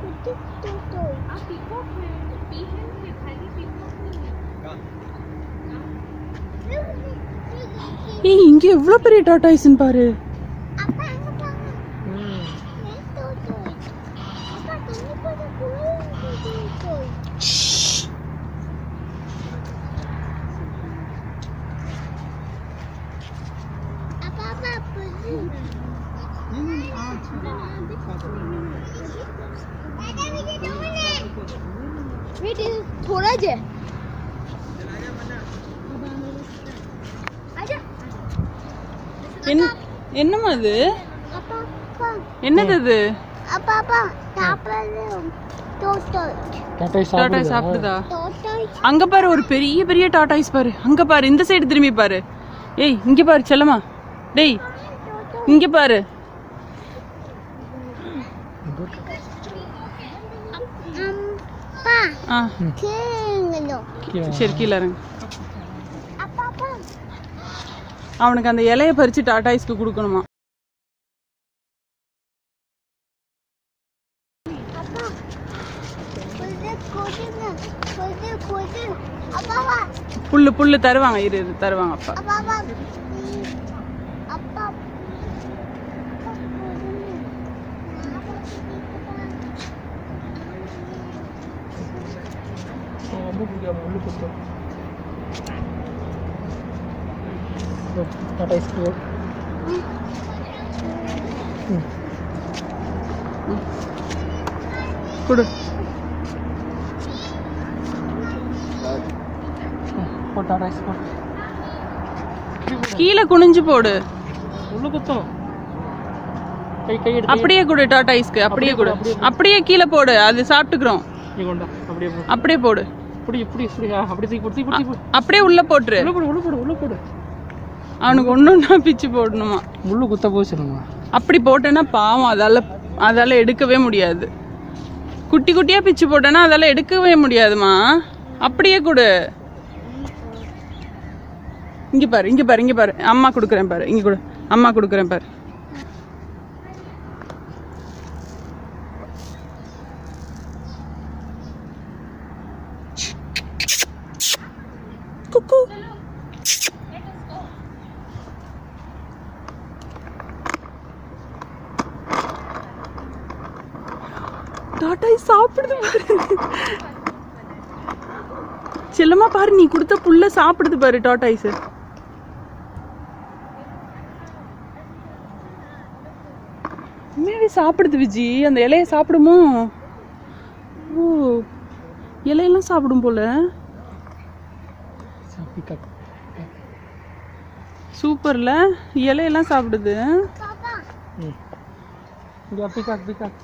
குட்டி டோட்டோ ஏய் இங்க எவ்வளவு பெரிய டாட்டாய்ஸ்னு பாரு அப்பா அங்க பாரு ஏன் டோட்டோ அப்பா தண்ணி போட போய் டோட்டோ அப்பா அப்பா થોડા છે என்னம்மா அது? என்னது அது? டாட்டாய் சாப்பிடுதா? அங்க பாரு ஒரு பெரிய பெரிய டாட்டாய்ஸ் பாரு. அங்க பாரு இந்த சைடு திரும்பி பாரு. ஏய் இங்க பாரு செல்லமா டேய் இங்க பாரு. சரி கீழே அவனுக்கு அந்த இலைய பறிச்சு டாட்டாய்ஸ்க்கு கொடுக்கணுமா? புல்லு புல்லு தருவாங்க. இரு இரு தருவாங்க அப்பா அப்பா கொடு. கீழே குனிஞ்சு போடு. கை கை எடுத்து. அப்படியே கொடு டாட்டாய்ஸ்க்கு அப்படியே கொடு. அப்படியே கீழே போடு. அது சாப்பிட்டுக்கிறோம். அப்படியே போடு. இப்படி இப்படி இப்படி அப்படி தூக்கி போடு தூக்கி போடு, தூக்கி போடு. அப்படியே உள்ள போட்டுரு. உள்ள போடு உள்ள போடு உள்ள போடு. அவனுக்கு ஒண்ணுன்னா பிச்சு போடணுமா? முள்ளு குத்த போச்சுருமா அப்படி போட்டேன்னா பாவம் அதால அதால எடுக்கவே முடியாது. குட்டி குட்டியா பிச்சு போட்டேன்னா அதால எடுக்கவே முடியாதுமா? அப்படியே கொடு. இங்க பாரு இங்க பாரு இங்க பாரு. அம்மா கொடுக்குறேன் பாரு இங்க கொடு. அம்மா கொடுக்குறேன் பாரு. குக்கு. டாட்டாய் சாப்பிடுது பாரு. செல்லமா பாரு நீ கொடுத்த புல்ல சாப்பிடுது பாரு டாட்டாய்ஸ் உண்மையாவே சாப்பிடுது விஜி? அந்த இலைய சாப்பிடுமோ? ஓ இலையெல்லாம் சாப்பிடும் போல. சூப்பர்ல. இலையெல்லாம் சாப்பிடுது. பாப்பா இங்கே பிகாக் பிகாக்.